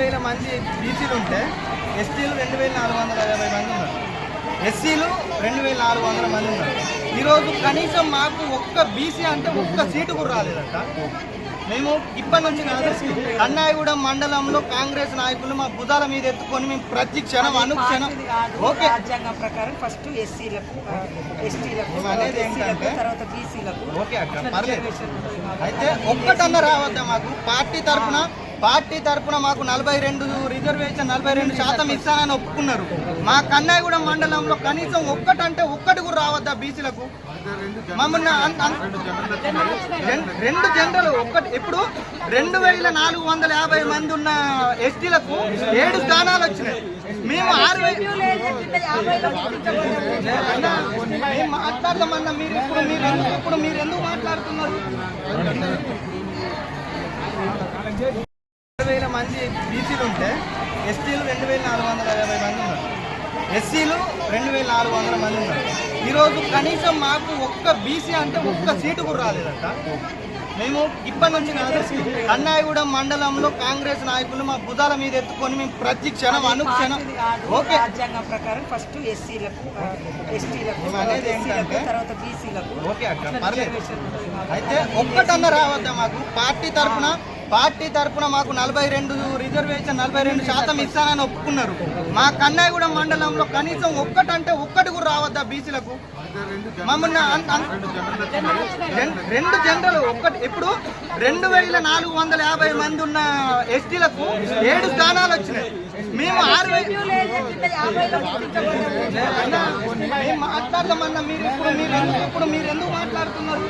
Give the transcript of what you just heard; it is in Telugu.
వేల మంది బీసీలు ఉంటే ఎస్టీలు రెండు వేల నాలుగు వందల యాభై మంది ఉన్నారు. ఎస్సీలు రెండు వేల నాలుగు వందల మంది ఉన్నారు. ఈరోజు కనీసం మాకు ఒక్క బీసీ అంటే ఒక్క సీటు కూడా రాలేదట. మేము ఇప్పటి నుంచి అన్నాయగూడెం మండలంలో కాంగ్రెస్ నాయకులు మా భుజాల మీద ఎత్తుకొని మేము ప్రతి క్షణం అనుక్షణం ఓకే. రాజ్యాంగం ప్రకారం ఫస్ట్ ఎస్సీలకు ఎస్టీలకు అనేది ఏంటంటే తర్వాత బీసీలకు. ఓకే అక్క పర్లేదు. అయితే ఒక్కటన్నా రావద్దా మాకు? పార్టీ తరఫున పార్టీ తరఫున మాకు నలభై రెండు రిజర్వేషన్ నలభై రెండు శాతం ఇస్తానని ఒప్పుకున్నారు. మా కన్నాయగూడెం మండలంలో కనీసం ఒక్కటంటే ఒక్కటి కూడా రావద్దా బీసీలకు? మమ్మల్ని రెండు జనరల్ ఒక్కటి ఇప్పుడు రెండు వేల నాలుగు వందల యాభై మంది ఉన్న ఎస్టీలకు ఏడు స్థానాలు వచ్చినాయి. మేము ఆరు అన్నా, మేము మాట్లాడదామన్నా మీరు ఇప్పుడు మీరు ఎందుకు ఇప్పుడు మీరు ఎందుకు మాట్లాడుతున్నారు? వేల మంది బీసీలు ఉంటే ఎస్టీలు రెండు వేల నాలుగు వందల యాభై మంది ఉన్నారు. ఎస్సీలు రెండు వేల నాలుగు వందల మంది ఉన్నారు. ఈరోజు కనీసం మాకు ఒక్క బీసీ అంటే ఒక్క సీటు కూడా రాలేదట. మేము ఇప్పటి నుంచి అన్నాయగూడెం మండలంలో కాంగ్రెస్ నాయకులు మా భుజాల మీద ఎత్తుకొని మేము ప్రతి క్షణం అనుక్షణం ఓకే. రాజ్యాంగం ప్రకారం ఫస్ట్ ఎస్సీలకు ఎస్టీలకు అనేది ఏంటంటే తర్వాత బీసీలకు ఓకే అక్క పర్లేదు. అయితే ఒక్కటన్నా రావద్దా మాకు? పార్టీ తరఫున పార్టీ తరఫున మాకు నలభై రెండు రిజర్వేషన్ నలభై రెండు శాతం ఇస్తానని ఒప్పుకున్నారు. మా కన్నాయగూడ మండలంలో కనీసం ఒక్కటంటే ఒక్కటి కూడా రావద్దా బీసీలకు? మమ్మల్ని రెండు జనరల్ ఒక్కటి. ఇప్పుడు రెండు వేల నాలుగు వందల యాభై మంది ఉన్న ఎస్టీలకు ఏడు స్థానాలు వచ్చినాయి. మేము ఆరు మేము మాట్లాడదామన్నా మీరు ఇప్పుడు మీరు ఇప్పుడు మీరు ఎందుకు మాట్లాడుతున్నారు?